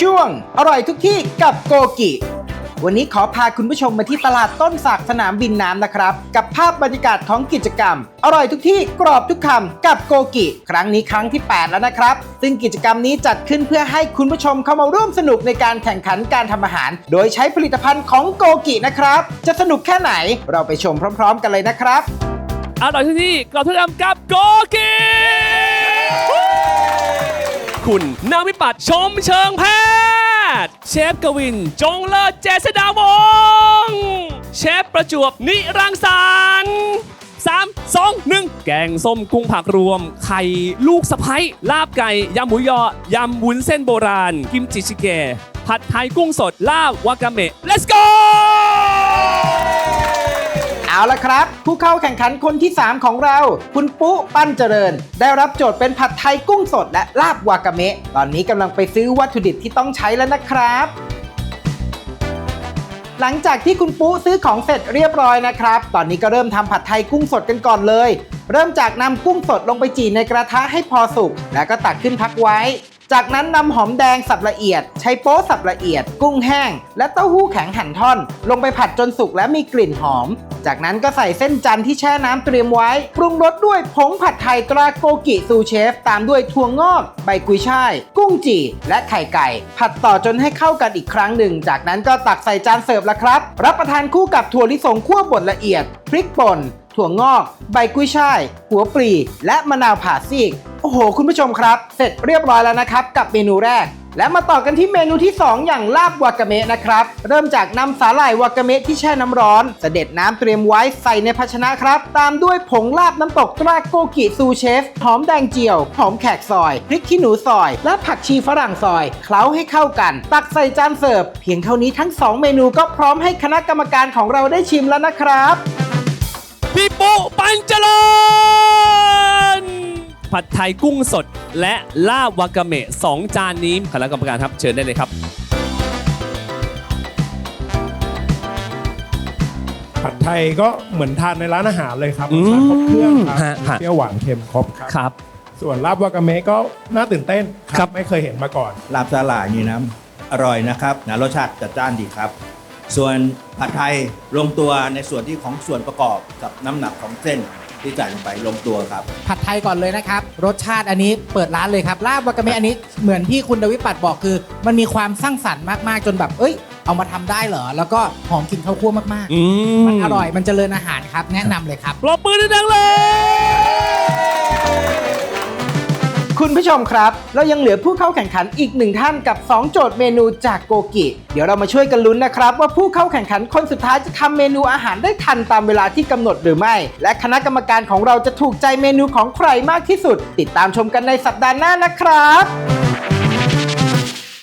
ช่วงอร่อยทุกที่กับโกกิ วันนี้ขอพาคุณผู้ชมมาที่ตลาดต้นสักสนามบินน้ำนะครับ กับภาพบรรยากาศของกิจกรรม อร่อยทุกที่กรอบทุกคำกับโกกิ ครั้งนี้ครั้งที่ 8 แล้วนะครับ ซึ่งกิจกรรมนี้จัดขึ้นเพื่อให้คุณผู้ชมเข้ามาร่วมสนุกในการแข่งขันการทำอาหาร โดยใช้ผลิตภัณฑ์ของโกกินะครับ จะสนุกแค่ไหนเราไปชมพร้อม ๆ กันเลยนะครับ อร่อยทุกที่กรอบทุกคำกับโกกิ คุณ นางวิปัตชมเชิงแพทย์ เชฟกวิน จงเลิศเจษดาวงศ์เชฟประจวบนิรังสรรค์สามสองหนึ่งแกงส้มกุ้งผักรวม ไข่ลูกสะพ้ยลาบไก่ ยำหมูยอ ยำวุ้นเส้นโบราณ กิมจิชิเกะผัดไทยกุ้งสด ลาบวากาเมะ let's go ละครับ ผู้เข้าแข่งขันคนที่ 3 ของเรา คุณปุ๊ปั้นเจริญ ได้รับโจทย์เป็นผัดไทยกุ้งสดและลาบวากาเมะ ตอนนี้กำลังไปซื้อวัตถุดิบที่ต้องใช้แล้วนะครับหลังจากที่คุณปุ๊ซื้อของเสร็จเรียบร้อยนะครับ ตอนนี้ก็เริ่มทำผัดไทยกุ้งสดกันก่อนเลย เริ่มจากนำกุ้งสดลงไปจี่ในกระทะให้พอสุก แล้วก็ตักขึ้นพักไว้ จากนั้นนำหอมแดงสับละเอียด ใช้โป๊สับละเอียด กุ้งแห้ง และเต้าหู้แข็งหั่นท่อน ลงไปผัดจนสุกและมีกลิ่นหอม จากนั้นก็ใส่เส้นจันทร์ที่แช่น้ำเตรียมไว้ ปรุงรสด้วยผงผัดไทยตราโกกิซูเชฟ ตามด้วยถั่วงอก ใบกุยช่าย กุ้งจี่ และไข่ไก่ ผัดต่อจนให้เข้ากันอีกครั้งหนึ่ง จากนั้นก็ตักใส่จานเสิร์ฟล้วครับ รับประทานคู่กับถั่วลิสงคั่วบดละเอียด พริกป่น ถั่วงอก ใบกุ้ยช่าย หัวปลี และมะนาวผ่าซีก โอ้โห คุณผู้ชมครับ เสร็จเรียบร้อยแล้วนะครับ กับเมนูแรก และมาต่อกันที่เมนูที่ 2 อย่างลาบวากาเมะนะครับ เริ่มจากนำสาหร่ายวากาเมะที่แช่น้ำร้อนเสด็จน้ำเตรียมไว้ใส่ในภาชนะครับ ตามด้วยผงลาบน้ำตกตราโกกิซูเชฟ หอมแดงเจียว หอมแขกซอย พริกขี้หนูซอย และผักชีฝรั่งซอย เคล้าให้เข้ากัน ตักใส่จานเสิร์ฟ เพียงเท่านี้ทั้ง 2 เมนูก็พร้อมให้คณะกรรมการของเราได้ชิมแล้วนะครับ พี่ปุ๊ปัญเจริญผัดไทยกุ้งสดและลาบวากาเมะสองจานนี้คณะกรรมการครับเชิญได้เลยครับ ผัดไทยก็เหมือนทานในร้านอาหารเลยครับอืรมสชาติครบเครื่องครับฮะฮะ เปรี้ยวหวานเค็มครบครับ ครับ ส่วนลาบวากาเมะก็น่าตื่นเต้นคครัรับ บไม่เคยเห็นมาก่อน ลาบสาหร่ายนี่นะอร่อยนะครับนะรสชาติจัดจ้านดีครับ ส่วนผัดไทยลงตัวในส่วนที่ของส่วนประกอบกับน้ำหนักของเส้นที่ใส่ลงไปลงตัวครับ ผัดไทยก่อนเลยนะครับ รสชาติอันนี้เปิดร้านเลยครับลาบวากาเมะอันนี้เหมือนที่คุณดวิปัตรบอกคือ มันมีความสร้างสรรค์มากๆจนแบบ เอ้ย เอามาทำได้เหรอ แล้วก็หอมกลิ่นข้าวคั่วมากอืๆ มันอร่อยมันเจริญอาหารครับ แนะนำเลยครับ ปรบมือดังๆเลย คุณผู้ชมครับ เรายังเหลือผู้เข้าแข่งขันอีกหนึ่งท่านกับ 2 โจทย์เมนูจากโกกิ เดี๋ยวเรามาช่วยกันลุ้นนะครับ ว่าผู้เข้าแข่งขันคนสุดท้ายจะทำเมนูอาหารได้ทันตามเวลาที่กำหนดหรือไม่ และคณะกรรมการของเราจะถูกใจเมนูของใครมากที่สุด ติดตามชมกันในสัปดาห์หน้านะครับ